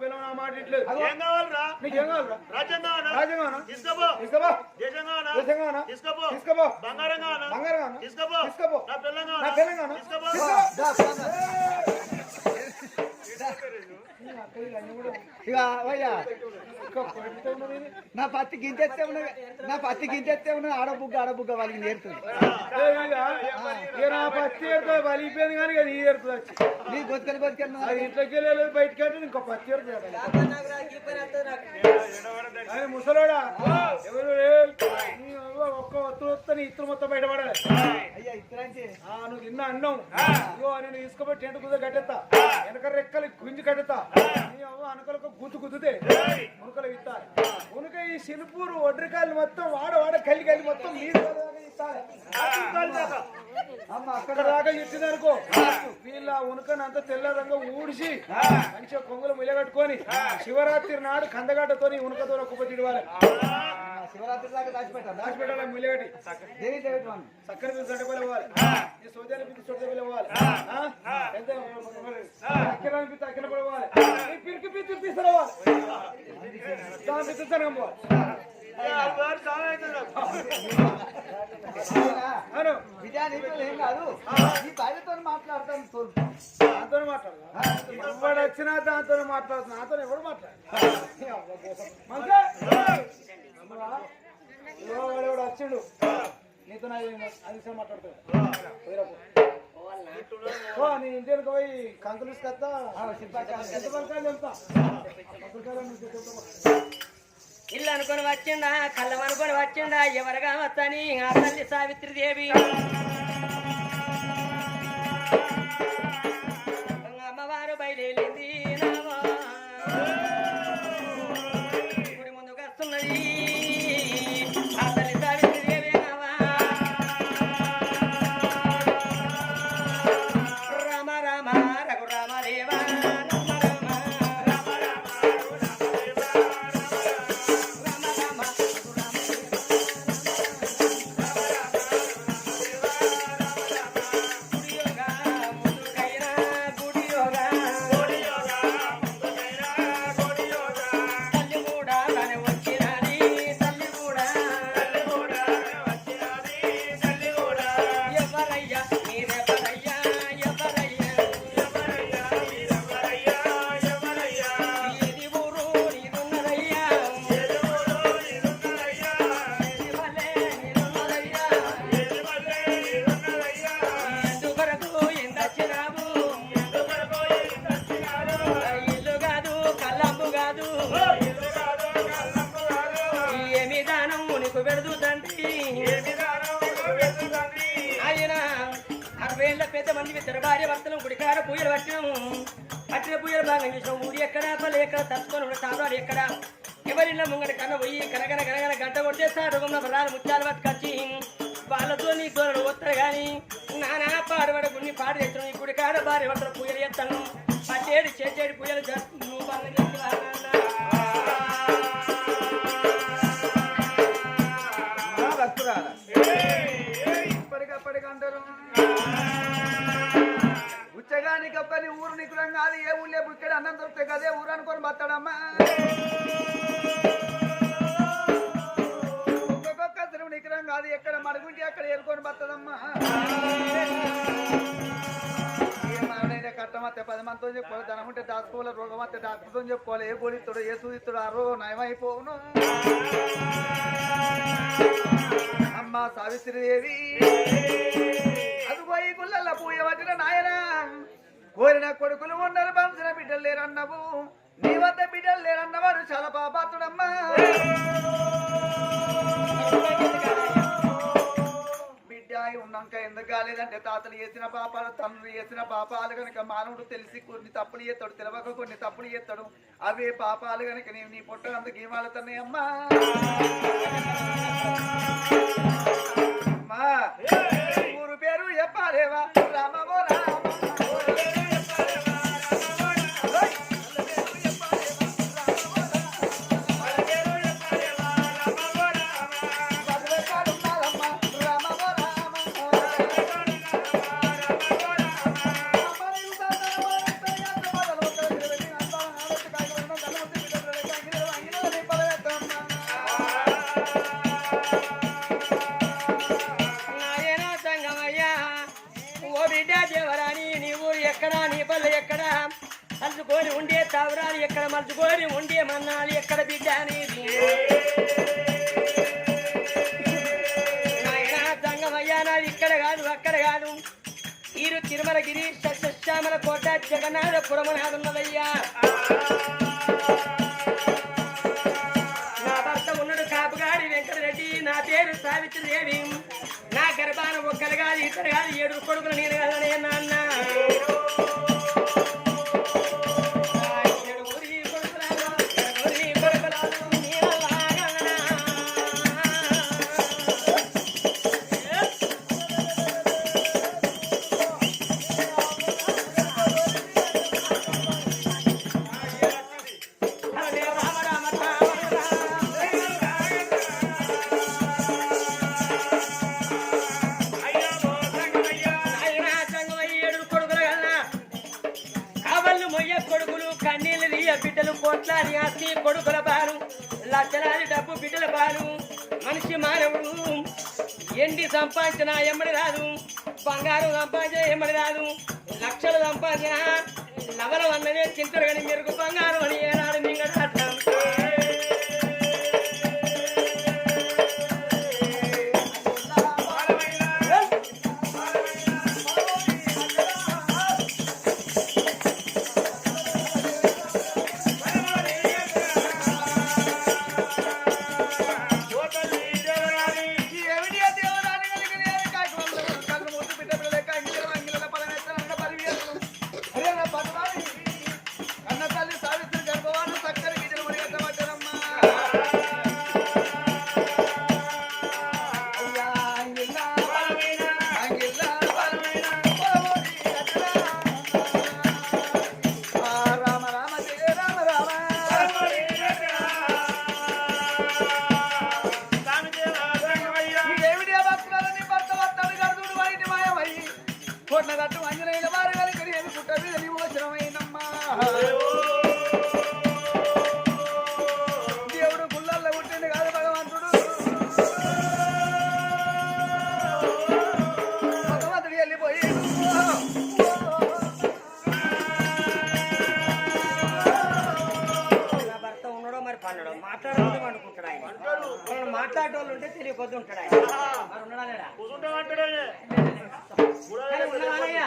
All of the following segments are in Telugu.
పిల్లలు నా మాట ఇట్లేదు ఏం కావాలరా? నీకేం కావాలరా? రాజ్యం కావాలా రాజ్యంగానా తీసుకోపో. దేశంగానా? తీసుకోపో. తీసుకోబో బంగారం కావాలా బంగారం కావాలా? తీసుకోపో. తీసుకోపో. నా పిల్లం నా కావాలా తెలంగాణ తీసుకోపో. ఇక అయ్యా నా పత్తి గింజెత్తే ఉన్నది నా పత్తి గింజెత్తే ఉన్నది ఆడబుగ్గ ఆడబుగ్గ వాళ్ళకి నేర్తుంది నా పత్తి ఏరుతుంది వలిగిపోయింది కానీ అది ఏరుతుంది వచ్చి. నీ గొత్తుకలు గొత్తుకెళ్ళి అది ఇంట్లోకి వెళ్ళలేదు బయటికి వెళ్ళి ఇంకో పత్తి ఏరుతుంది ముసలోడా ఎవరు. నీ ఒక్క ఒత్తు వస్తే ఇత్తు మొత్తం బయటపడాలి. అయ్యా ఆ, నువ్వు తిన్న అన్నం ఇగో నేను తీసుకుపోయి టెంట్ కుద కట్టెత్తా. వెనక రెక్కలు గుంజి కట్టెత్తా. నీ అవ్వ అనకలకు గుద్దు గుద్దుతే ఉనుకలు ఇత్తాలి ఉనుక ఈ సిలుపూరు ఒడ్రికాయలు మొత్తం వాడ వాడ కలి కలి మొత్తం నీరు. అమ్మ అక్కడ దాకా ఇచ్చిందనుకో వీళ్ళ ఉనుకని అంతా తెల్లరంగా ఊడిసి మంచిగా కొంగులు ములగట్టుకొని శివరాత్రి నాడు కందగడ్డతో ఉనుకతో కుప్ప తిడవాలి శివరాత్రి దాకా దాచిపెట్టాలి. దాచిపెట్టాలి ములగట్టి దేని దేవటి చక్కని పిలిచి సొంటపల్లి పోవాలి ఈ సోజాల పిలిచి సొంటపల్లి పోవాలి ఎంత? అక్కిరాని పిచ్చి అక్కిన పడి పోవాలి ఈ పిరికి పిచ్చి తీసుకురావాలి దాని భార్యతో మాట్లాడతాను దాంతో మాట్లాడు. వచ్చినా దాంతో మాట్లాడుతున్నా నాతో ఎవడు మాట్లాడు? మంచిగా వచ్చిండు నీతో నా అది మాట్లాడుతాడు నీ ఇంటికి పోయి కంకులు తీసుకొస్తా. ఇల్లు అనుకొని వచ్చిండా కళ్ళం అనుకొని వచ్చిండా ఎవరుగా వస్తాని ఆ తల్లి సావిత్రి దేవి అమ్మవారు బయలుదేరింది నావా. కొట్టేస్తారు ముత్యాలు పట్టుకొచ్చి వాళ్ళతో నీ దూరం వస్తారు కానీ నానా పాడబడ గున్ని పాడు తెచ్చిన ఈ గుడికాడ భార్య భర్తలు పూజలు చేస్తాను. పచ్చేడు చేసేడు పూజలు చేస్తాను ఇప్పటికప్పటికి ఉచ్చగానికి ఒక్కరి ఊరు నికులం కాదు ఏ ఊళ్ళే? బుక్కడి అన్నం దొరికితే కదే ఊరు అనుకొని బతాడమ్మా మడుగుంటి అక్కడ బతదమ్మా కట్టమత్తే పది మందితో చెప్పుకోవాలి ధనం ఉంటే దాచుకోవాలి రోగం వస్తే డాక్టర్తో చెప్పుకోవాలి. ఏ గోడిస్తాడు ఏ సూదిస్తాడు ఆ రోగం నయమైపోవును. అమ్మ సావిత్రిదేవి అది పోయి గుళ్ళల్లో పూయ పట్టిన నాయనా. కోరిన కొడుకులు ఉన్నారు బంసిన బిడ్డలు లేరన్నవు. నీ వద్ద బిడ్డలు లేరన్నవాడు చాలా పాపాతుడమ్మా అయి ఉన్నాక ఎందుకు కాలేదంటే తాతలు చేసిన పాపాలు తల్లులు చేసిన పాపాలు కనుక మానవుడు తెలిసి కొన్ని తప్పులు చేస్తాడు తెలవక కొన్ని తప్పులు చేస్తాడు అవే పాపాలు కనుక నీవు నీ పొట్ట అందుకు ఏమాలుతున్నాయి అమ్మా? అమ్మా ఊరు పేరు చెప్పాలేవా? రామవో రామ కాదు ఇక్కడ కాదు అక్కడ కాదు. వీరు తిరుమల గిరి సస్యశ్యామల కోట జగన్నాథ పురమనాథున్నదయ్యా నా భర్త ఉన్నాడు కాపుగాడి వెంకటరెడ్డి నా పేరు సావిత్రిదేవి. నా గర్భాన ఒక్కరు కాదు ఇద్దరు కాదు ఏడు కొడుకులు నేను కదనే నాన్న. డబ్బు మనిషి మానవుడు. ఎండి సంపాదించిన ఎమ్మడి రాదు. బంగారం సంపాదించిన ఎమ్మడి రాదు. లక్షలు సంపాదించిన నవలం అన్నదే చింతలు కానీ మెరుగు బంగారం అని ఏనాడు అంజనైన వారి కలిగి పుట్ట మీద నీవు వచనమైనమ్మా. దేవుడు గుళ్ళల్లో పుట్టింది కాదు భగవంతుడు. భగవంతుడు భర్త ఉన్నాడో మరి పన్నడో? మాట్లాడకుండా పండుకుంటాడు ఆయన. మాట్లాడేటోళ్ళు ఉంటే తెలియకొద్దు ఉంటాడు ఆయన. మరి ఉన్నాడా లేడా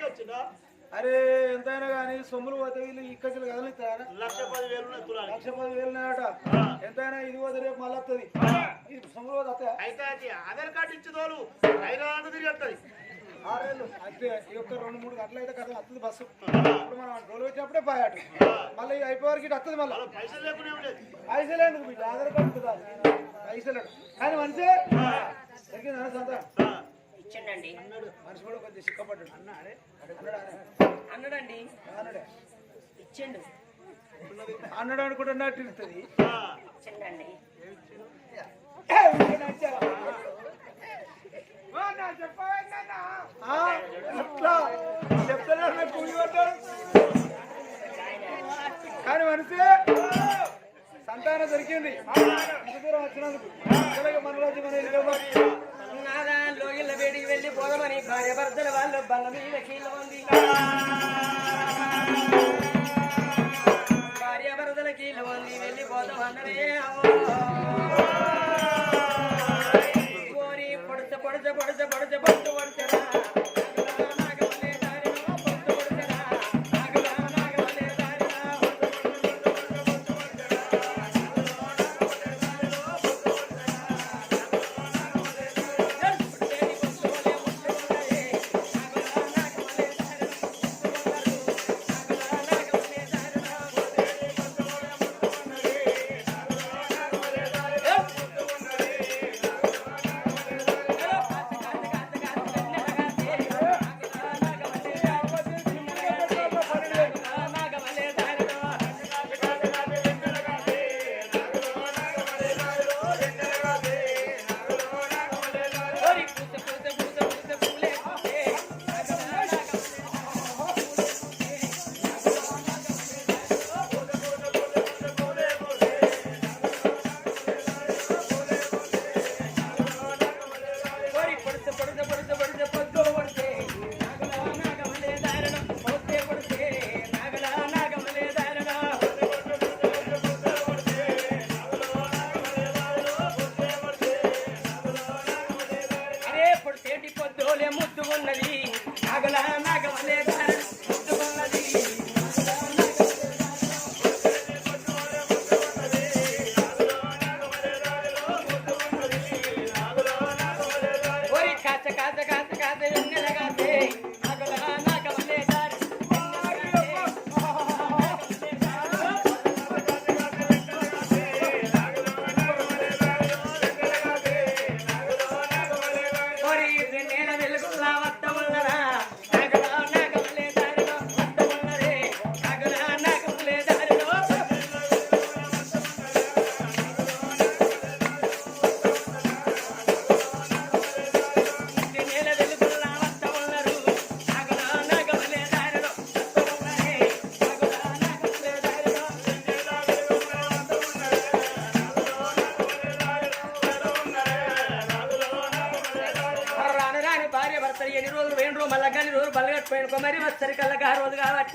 వచ్చిందా? అరే ఎంతైనా కానీ సొమ్ములు పోతే వీళ్ళు ఇక్కడికి కదలిస్తారా లక్ష పది వేలు లక్ష పది వేలు నాట ఎంతైనా ఇది పోతే రేపు మళ్ళీ వస్తుంది సొమ్ములు పోతే వస్తాయా? అయితే ఆధార్ కార్డు ఇచ్చి తోలు హైదరాబాద్ తిరిగి వస్తుంది ఆరేళ్ళు. అంతే ఈ యొక్క రెండు మూడు గంటలు అయితే కదా వస్తుంది బస్సు. ఇప్పుడు మనం రోజు వచ్చినప్పుడే పాయాటు మళ్ళీ ఇది అయిపోయేవారికి ఇటు వస్తుంది మళ్ళీ. పైసలు ఎందుకు బిడ్డ? ఆధార్ కార్డు కదా పైసలు కానీ మనిషి దొరికిందా సంత. ఇచ్చండి మనిషి కూడా కొంచెం సిక్కపడ్డాడు అన్నాడే అన్నాడా? అన్నాడండి. అన్నాడే. ఇచ్చిండు. అన్నాడు అనుకుంటున్నట్టు ఇస్తుంది ఇచ్చండి అట్లా చెప్తాను కూలి పడ్డాడు కానీ మనిషి సంతానం దొరికింది ఇంత దూరం వచ్చినందుకు అలాగే మన రోజు మన ఇల్లు నాదా వేడికి వెళ్ళి పోదామని భార్య భర్తల వాళ్ళు బంగ మీద కీళ్ళ ఉంది భార్య భర్తల కీళ్ళ ఉంది వెళ్ళి పోదామన్నరే కోరి పొడచ పొడచ పొడచ పొడచ.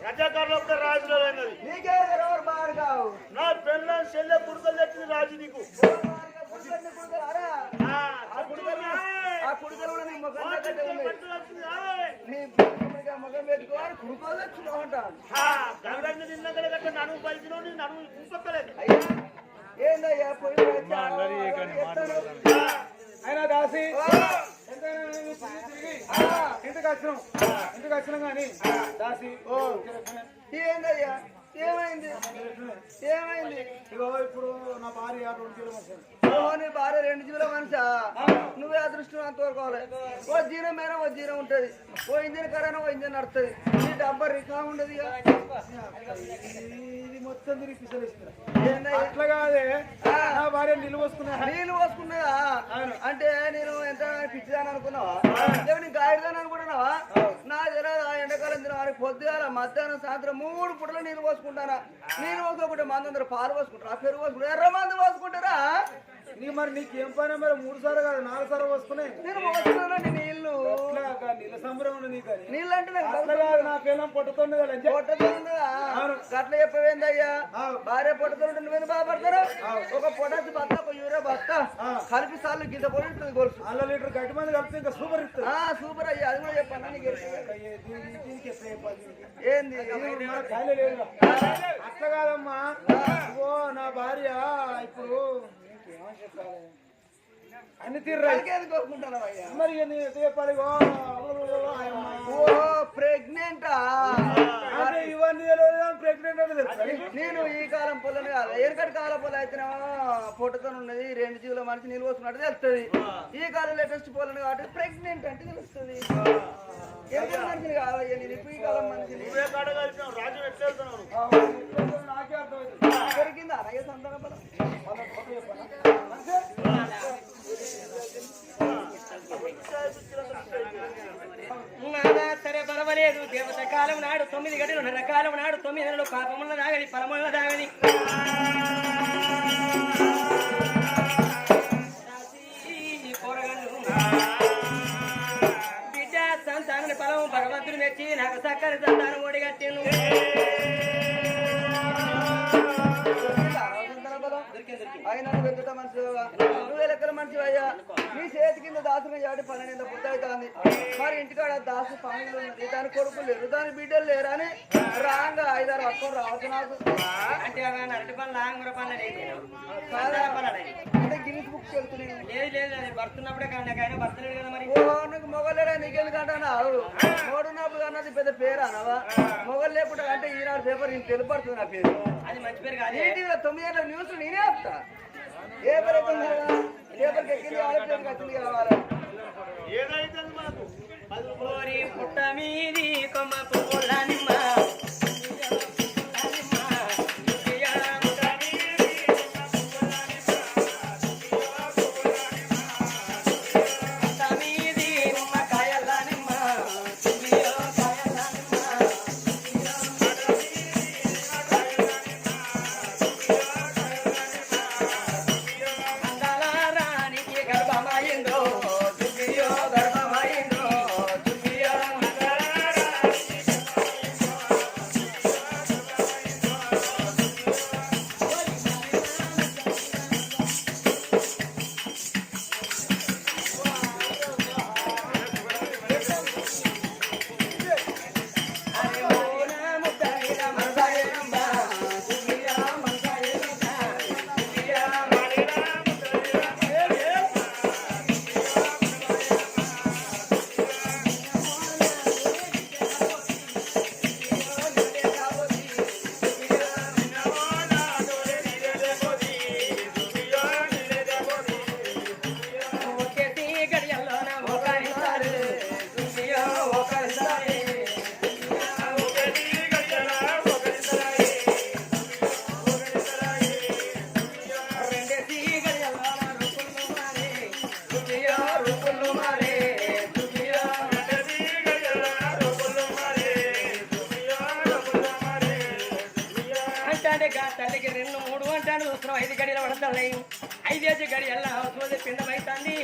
రజాకారులు ఒక్క రాజులో అయినది నీకే ఎవరు బాగా నా పెళ్ళ చెల్లె పుడకలు తెచ్చింది రాజు నీకు. ఆ, కుడికలు కూడా నీ ముఖం. నీ ముఖం పెట్టుకోవాలి కుడుకోలు వచ్చినావు అంటాను నడుము నడుము అయ్యా ఏందయ్యా పోయి అయినా దాసి ఎంతైనా నువ్వు తిరిగి ఇంటికి వచ్చినాం ఇంటికి వచ్చినాం కానీ దాసి ఓ ఏందయ్యా ఏమైంది ఏమైంది ఇగో ఇప్పుడు నా భార్య రెండు కిలో మనిషి నీ భార్య రెండు కిలో మనిషా నువ్వే అదృష్టం అంత వరకోవాలి ఓ జీరం మీద ఓ జీరం ఉంటుంది ఓ ఇంజన్ కరాన ఓ ఇంజన్ నడుతుంది నీ డబ్బా రికా ఉండదు ఇక. మొత్తం తిరిగి అట్లా కాదే. నా భార్య నీళ్ళు పోసుకున్నదా? అంటే నేను ఎంత పిచ్చిదాని అనుకున్నావా? లేవు నీ గాయదాని అనుకుంటున్నావా? నా జర ఎండాకాలం తిన పొద్దుగాల మధ్యాహ్నం సాయంత్రం మూడు పుట్టలు నీళ్ళు పోసుకుంటానా? నీళ్ళు పోసుకోకుంటే మంది అందరూ పాలు పోసుకుంటారా పెరుగు పోసుకుంటారా ఎర్ర మంది పోసుకుంటారా? నీ మరి నీకేం పని? మరి మూడు సార్లు కాదు నాలుగు సార్లు వస్తున్నాయి నీళ్ళు? అట్లా సంబరం నీకు. నీళ్ళు అంటే అట్లా నా పిల్లం పొట్టుతుంది కదా అని చెప్పి. పొట్టతో ఉన్నదా గట్ల చెప్పవేందయ్యా? భార్య పొట్టతో ఉంటే నువ్వేందుకు బాధపడతారు? ఒక పొటాసి బత్త ఒక యూరియా బత్త. కలిపి సార్లు గింత పొడి ఉంటుంది గొలుసు. అల్ల లీటర్ గట్టి మంది కలిపితే ఇంకా సూపర్ ఇస్తుంది. ఆ సూపర్ అయ్యా. అది కూడా చెప్పాను నీకు? ఏంది. అట్లా కాదమ్మా. ఓ నా భార్య ఇప్పుడు చెప్పాలి అన్ని మరి ఓ, ప్రెగ్నెంటా ఇవన్నీ ప్రెగ్నెంట్ అని? నేను ఈ కాలం పొలను కాదు ఎనకటి కాలం పొలం అయితేనేమో పొట్టుతో ఉన్నది రెండు జీవుల మనిషి నిల్వ వస్తున్నట్టు తెలుస్తుంది. ఈ కాలం లేటెస్ట్ పొలను కాబట్టి ప్రెగ్నెంట్ అంటే తెలుస్తుంది. ఎనకటి మనిషిని కాదయ్యా నేను ఇప్పుడు ఈ కాలం మనిషిని. రాజు ఎట్లా వెళ్తున్నావు ఆ, ఇప్పుడు నాకే అర్థమైంది దొరికిందా అలాగే సంతాన బలం నాదా సరే పర్వాలేదు దేవత కాలం నాడు తొమ్మిది గడిలు కాలం పాపముల దాగని ఫలముల దాగని. దాసి బిడ్డ సంతాన ఫలం భగవంతుడు మెచ్చి నాకు సక్కని సంతానం ఓడిగట్టిను ఆయన పెద్ద మనిషి నువ్వు లెక్కల మనిషి అయ్యా మీ చేతి కింద దాచుకుని ఏడు పన్నెండు బుద్ధ అవుతుంది మరి ఇంటికాడ దాసు పనులు ఉన్నది. దాని కొడుకులు లేరు. దాని బిడ్డలు లేరు అని రాంగా ఐదారు పట్టుకొని రావచ్చు నాకు అంటే అరటి పనులు ఆంగుర. అంటే గిన్నెస్ బుక్ లేదు లేదు అది భర్తున్నప్పుడే కానీ నాకు ఆయన భర్తలేడు కదా మరి? ఓ నీకు మొగలేడా నీకెందుకంటా మూడున్నప్పుడు అన్నది పెద్ద పేరు అనవా? మొగలు లేకుండా అంటే ఈనాడు పేపర్ నేను తెలుపడుతుంది నా పేరు. అది మంచి పేరు కాదు. తొమ్మిది గంటల న్యూస్ నేనే చెప్తా? పేపర్కి ఎక్కింది? పేపర్కి వచ్చింది కావాలి? ఏదైతే పది పుట్ట మీది కొమ్మ పువ్వుల తల్లికి రెండు మూడు అంటాను. చూస్తున్నాం ఐదు గడియలు పడతాయి ఐదేసి గడియల్లా సోది పిండమైతాన్ని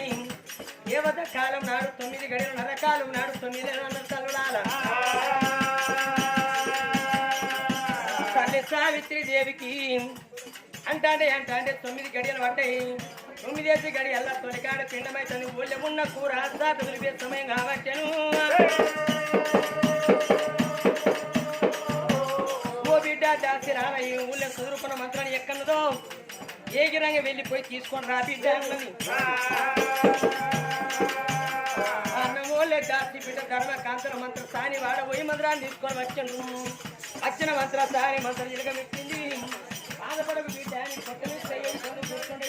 దేవత కాలం నాడు తొమ్మిది గడియలు నరకాలం నాడు తొమ్మిది తల్లుడాల తల్లి సావిత్రి దేవికి. అంటాండే అంటాండే తొమ్మిది గడియలు పడ్డాయి. తొమ్మిదేసి గడియల్లా తొలికాడ పిండమైతాన్ని ఊళ్ళో ఉన్న కూర సాత సమయం కావచ్చను ఓ బిడ్డ దాసి ఊళ్ళో కుదురుకున్న మంత్రాన్ని ఎక్కన్నదో? ఏగిరంగా వెళ్ళిపోయి తీసుకొని రా బిడ్డ. అన్నది దాసి బిడ్డ ధర్మ కాంతర మంత్ర సాని వాడ పోయి మంత్రాన్ని తీసుకొని వచ్చాను. వచ్చిన మంత్ర సాని మంత్రం ఇరగబెట్టింది బాధపడకు బిడ్డ అని కొత్త కూర్చుంటే